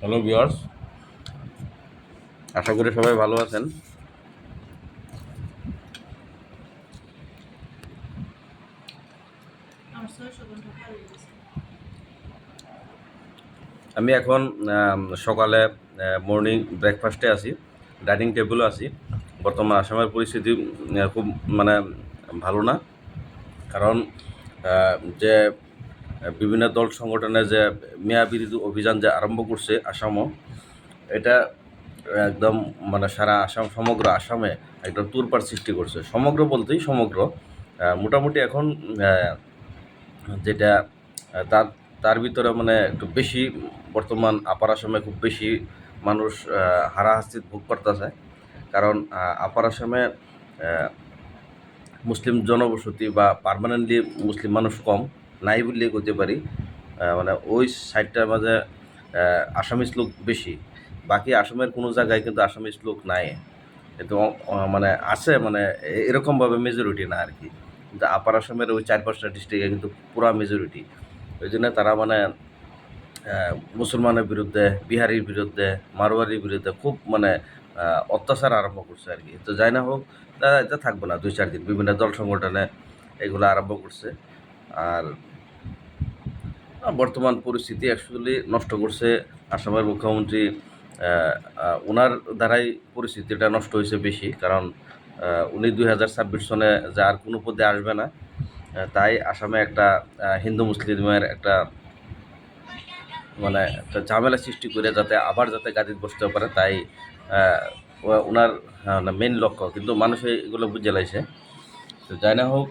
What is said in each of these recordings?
Hello viewers আশা করি সবাই ভালো আছেন। আমি এখন সকালে মর্নিং ব্রেকফাস্টে আছি ডাইনিং টেবিলও আছি। বর্তমান আসামের পরিস্থিতি খুব মানে ভালো না। কারণ যে বিভিন্ন দল সংগঠনে যে মেয়া অভিযান যে আরম্ভ করছে আসামও এটা একদম মানে সারা আসাম সমগ্র আসামে একদম তুরপার সৃষ্টি করছে। সমগ্র বলতেই সমগ্র। মোটামুটি এখন যেটা তার তার ভিতরে মানে একটু বেশি বর্তমান আপার আসামে খুব বেশি মানুষ আহ, হারাহাস্তি ভোগ করতেছে। কারণ আপার আসামে মুসলিম জনবসতি বা পার্মানেন্টলি মুসলিম মানুষ কম। নাই বললেই করতে পারি। মানে ওই সাইডটার মাঝে আহ, আসামিস লোক বেশি। বাকি আসামের কোনো জায়গায় কিন্তু আসামিস লোক নাই। কিন্তু মানে আছে মানে এরকমভাবে মেজরিটি না আর কি। কিন্তু আপার আসামের ওই চার পাঁচটা ডিস্ট্রিক্টে কিন্তু পুরা মেজরিটি ওই জন্য তারা মানে মুসলমানের বিরুদ্ধে বিহারির বিরুদ্ধে মারোয়ারির বিরুদ্ধে খুব মানে অত্যাচার আরম্ভ করছে আর কি। তো যাই না হোক তা এটা থাকবে না দুই চার দিন। বিভিন্ন দল সংগঠনে এগুলো আরম্ভ করছে। আর বর্তমান পরিস্থিতি অ্যাকচুয়ালি নষ্ট করছে আসামের মুখ্যমন্ত্রী ওনার দ্বারাই পরিস্থিতিটা নষ্ট হয়েছে বেশি, কারণ উনি দুই হাজার ছাব্বিশ সনে যার কোনো পদে আসবে না তাই আসামে একটা হিন্দু মুসলিমের একটা মানে একটা ঝামেলা সৃষ্টি করে যাতে আবার যাতে গাদিত বসতে পারে, তাই ওনার মেন লক্ষ্য, কিন্তু মানুষ এগুলো বুঝে লাইছে। তো যাই না হোক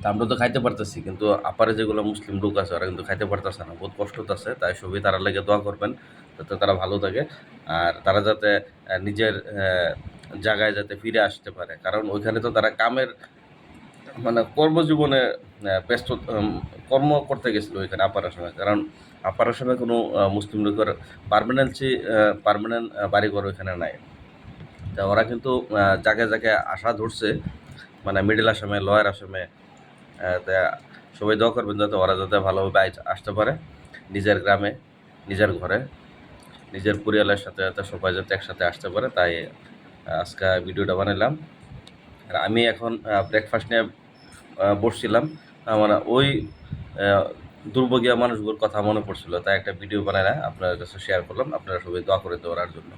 তা আমরা তো খাইতে পারতেছি, কিন্তু আপারে যেগুলো মুসলিম লোক আছে, ওরা কিন্তু খাইতে পারতেছে না। বহুত কষ্ট আছে, তাই সবই তারা লেগে দোয়া করবেন, যাতে তারা ভালো থাকে। আর তারা যাতে নিজের জায়গায় যাতে ফিরে আসতে পারে। কারণ ওইখানে তো তারা কামের মানে কর্মজীবনে ব্যস্ত কর্ম করতে গেছিল ওইখানে আপার কারণ আপার কোনো মুসলিম লোকের পারমানেন্সি পারমানেন্ট বাড়িঘর ওইখানে নাই। তা ওরা কিন্তু জায়গায় জায়গায় আশা ধরছে মানে মিডল আসামে লয়ার আসামে সবাই দোয়া করবেন যাতে ওরা যাতে ভালোভাবে আসতে পারে নিজের গ্রামে নিজের ঘরে নিজের পরিয়ালের সাথে যাতে সবাই যাতে একসাথে আসতে পারে। তাই আজকে ভিডিওটা বানালাম আর আমি এখন ব্রেকফাস্ট নিয়ে বসছিলাম। আহ, মানে ওই দুর্ভোগিয়া মানুষগুলোর কথা মনে পড়ছিল তাই একটা ভিডিও বানায় আপনার কাছে শেয়ার করলাম। আপনারা সবাই দোয়া করে দেওয়ার জন্য।